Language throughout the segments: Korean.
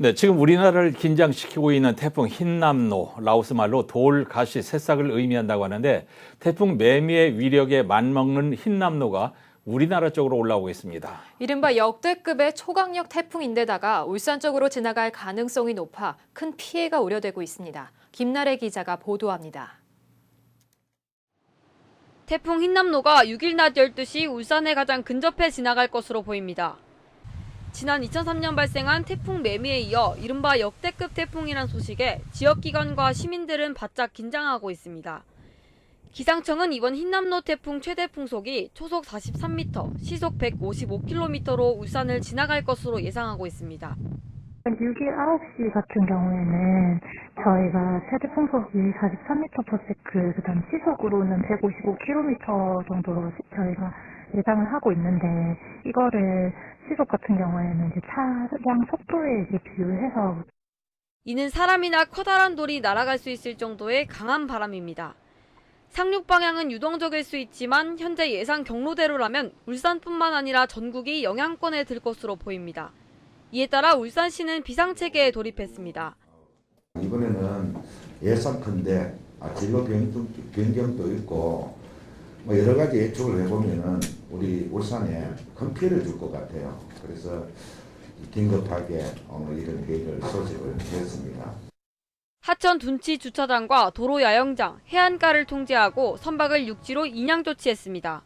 네, 지금 우리나라를 긴장시키고 있는 태풍 흰남노, 라오스 말로 돌, 가시, 새싹을 의미한다고 하는데 태풍 매미의 위력에 맞먹는 흰남노가 우리나라 쪽으로 올라오고 있습니다. 이른바 역대급의 초강력 태풍인데다가 울산 쪽으로 지나갈 가능성이 높아 큰 피해가 우려되고 있습니다. 김나래 기자가 보도합니다. 태풍 흰남노가 6일 낮 12시 울산에 가장 근접해 지나갈 것으로 보입니다. 지난 2003년 발생한 태풍 매미에 이어 이른바 역대급 태풍이란 소식에 지역기관과 시민들은 바짝 긴장하고 있습니다. 기상청은 이번 흰남노 태풍 최대 풍속이 초속 43m, 시속 155km로 울산을 지나갈 것으로 예상하고 있습니다. 6일 9시 같은 경우에는 저희가 최대 풍속이 43m/s, 그 다음 시속으로는 155km 정도로 저희가 예상을 하고 있는데, 이거를 시속 같은 경우에는 이제 차량 속도에 이제 비율해서 이는 사람이나 커다란 돌이 날아갈 수 있을 정도의 강한 바람입니다. 상륙 방향은 유동적일 수 있지만 현재 예상 경로대로라면 울산뿐만 아니라 전국이 영향권에 들 것으로 보입니다. 이에 따라 울산시는 비상체계에 돌입했습니다. 이번에는 예상컨대 아, 진로 변경, 변경도 있고 뭐 여러 가지 예측을 해보면은 우리 울산에 큰 피해를 줄 것 같아요. 그래서 긴급하게 오늘 이런 회의를 소집을 했습니다. 하천 둔치 주차장과 도로 야영장, 해안가를 통제하고 선박을 육지로 인양 조치했습니다.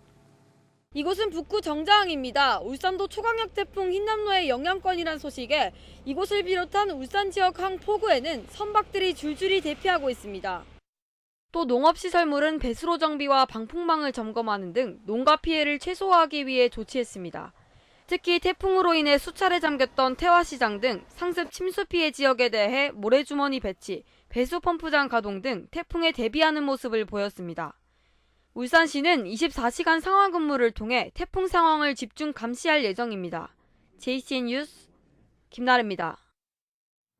이곳은 북구 정자항입니다. 울산도 초강력 태풍 흰남노의 영향권이란 소식에 이곳을 비롯한 울산 지역 항 포구에는 선박들이 줄줄이 대피하고 있습니다. 또 농업시설물은 배수로 정비와 방풍망을 점검하는 등 농가 피해를 최소화하기 위해 조치했습니다. 특히 태풍으로 인해 수차례 잠겼던 태화시장 등 상습 침수 피해 지역에 대해 모래주머니 배치, 배수 펌프장 가동 등 태풍에 대비하는 모습을 보였습니다. 울산시는 24시간 상황 근무를 통해 태풍 상황을 집중 감시할 예정입니다. JCN 뉴스 김나래입니다.